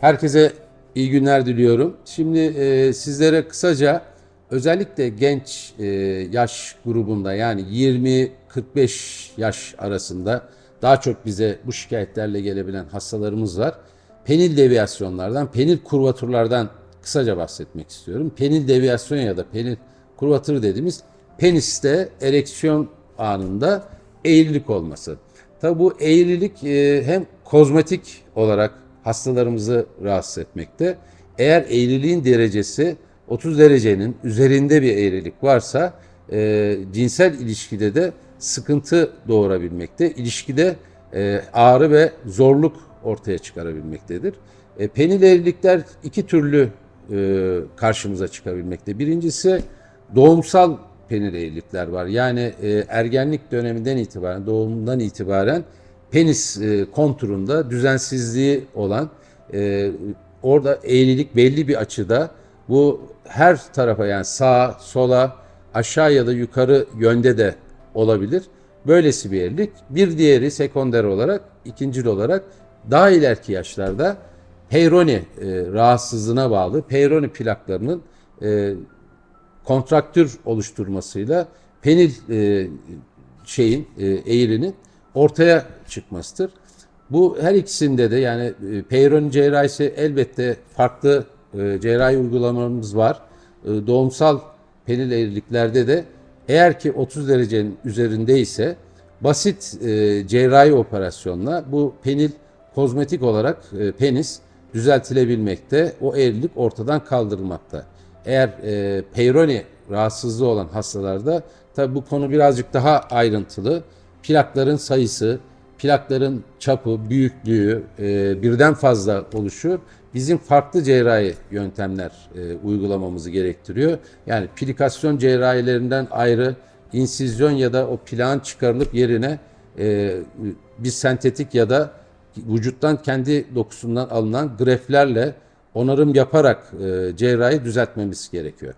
Herkese iyi günler diliyorum. Şimdi e, sizlere kısaca özellikle genç e, yaş grubunda yani 20-45 yaş arasında daha çok bize bu şikayetlerle gelebilen hastalarımız var. Penil deviyasyonlardan, penil kurvaturlardan kısaca bahsetmek istiyorum. Penil deviyasyon ya da penil kurvatır dediğimiz peniste ereksiyon anında eğrilik olması. Tabi bu eğrilik e, hem kozmetik olarak hastalarımızı rahatsız etmekte. Eğer eğriliğin derecesi 30 derecenin üzerinde bir eğrilik varsa e, cinsel ilişkide de sıkıntı doğurabilmekte. İlişkide e, ağrı ve zorluk ortaya çıkarabilmektedir. E, penil eğrilikler iki türlü e, karşımıza çıkabilmekte. Birincisi doğumsal penil eğrilikler var. Yani e, ergenlik döneminden itibaren, doğumundan itibaren penis e, konturunda düzensizliği olan e, orada eğrilik belli bir açıda bu her tarafa yani sağa, sola, aşağı ya da yukarı yönde de olabilir. Böylesi bir eğrilik. Bir diğeri sekonder olarak, ikincil olarak daha ileriki yaşlarda Peyronie e, rahatsızlığına bağlı Peyronie plaklarının e, kontraktür oluşturmasıyla penil şeyin e, eğrinin ortaya çıkmasıdır. Bu her ikisinde de yani e, Peyronie cerrahisi elbette farklı e, cerrahi uygulamalarımız var. E, doğumsal penil eğriliklerde de eğer ki 30 derecenin üzerindeyse basit e, cerrahi operasyonla bu penil kozmetik olarak penis düzeltilebilmekte, o eğrilik ortadan kaldırılmakta. Eğer e, Peyronie rahatsızlığı olan hastalarda tabi bu konu birazcık daha ayrıntılı. Plakların sayısı, plakların çapı, büyüklüğü, e, birden fazla oluşu bizim farklı cerrahi yöntemler e, uygulamamızı gerektiriyor. Yani plikasyon cerrahilerinden ayrı insizyon ya da o plağın çıkarılıp yerine e, bir sentetik ya da vücuttan kendi dokusundan alınan greflerle onarım yaparak e, cerrahi düzeltmemiz gerekiyor.